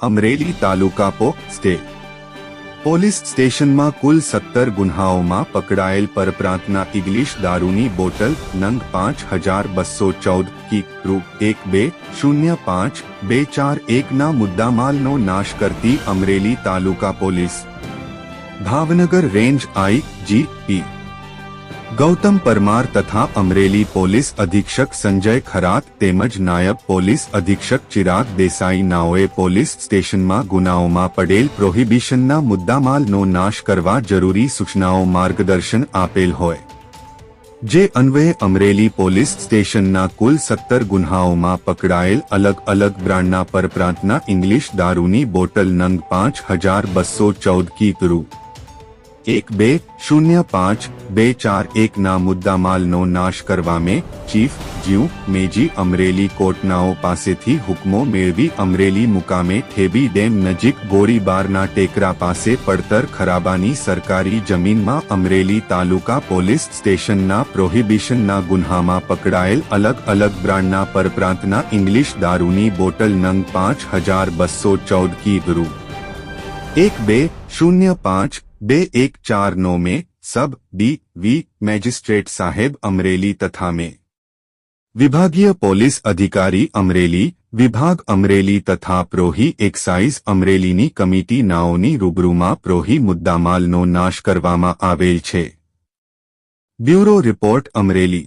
અમરેલી તાલુકા પો state police સ્ટેશનમાં કુલ સત્તર ગુન્હાઓમાં પકડાયેલ પરપ્રાંતના ઇંગ્લિશ દારૂની બોટલ નંગ પાંચ હજાર બસો ચૌદ કી રૂ એક બે શૂન્ય પાંચ બે ચાર એકના મુદ્દામાલનો નાશ કરતી Amreli taluka police. Bhavnagar range I G P. Gautam Parmar તથા અમરેલી પોલીસ અધિક્ષક સંજય ખરાત તેમજ નાયબ પોલીસ અધિક્ષક ચિરાગ દેસાઈ નાઓએ પોલીસ સ્ટેશનમાં ગુનાઓમાં પડેલ પ્રોહિબિશનના મુદ્દામાલનો નાશ કરવા જરૂરી સૂચનાઓ માર્ગદર્શન આપેલ હોય. જે અન્વયે અમરેલી પોલીસ સ્ટેશનના કુલ સત્તર ગુન્હાઓમાં પકડાયેલ અલગ અલગ બ્રાન્ડના પરપ્રાંતના ઇંગ્લિશ દારૂની બોટલ નંગ પાંચ હજાર બસો ચૌદ કી રૂ એક બે શૂન્ય પાંચ બે ચાર એકના મુદ્દામાલનો નાશ કરવા મેં ચીફ જીવ મેજી અમરેલી કોટનાઓ પાસેથી હુકમો મેળવી અમરેલી મુકામે ઠેબી ડેમ નજીક ગોળીબારના ટેકરા પાસે પડતર ખરાબાની સરકારી જમીનમાં અમરેલી તાલુકા પોલીસ સ્ટેશનના પ્રોહિબિશનના ગુન્હામાં પકડાયેલ અલગ અલગ બ્રાન્ડના પરપ્રાંતના ઇંગ્લિશ દારૂની બોટલ નંગ પાંચ હજાર બસો ચૌદ કી રૂ એક બે શૂન્ય પાંચ બે એક ચાર નો મે સબ ડી વી મેજિસ્ટ્રેટ સાહેબ અમરેલી તથા મે વિભાગીય પોલીસ અધિકારી અમરેલી વિભાગ અમરેલી તથા પ્રોહી એક્સાઇઝ અમરેલીની કમિટી નાઓની રૂબરૂમાં પ્રોહી મુદ્દામાલનો નાશ કરવામાં આવેલ છે બ્યુરો રિપોર્ટ અમરેલી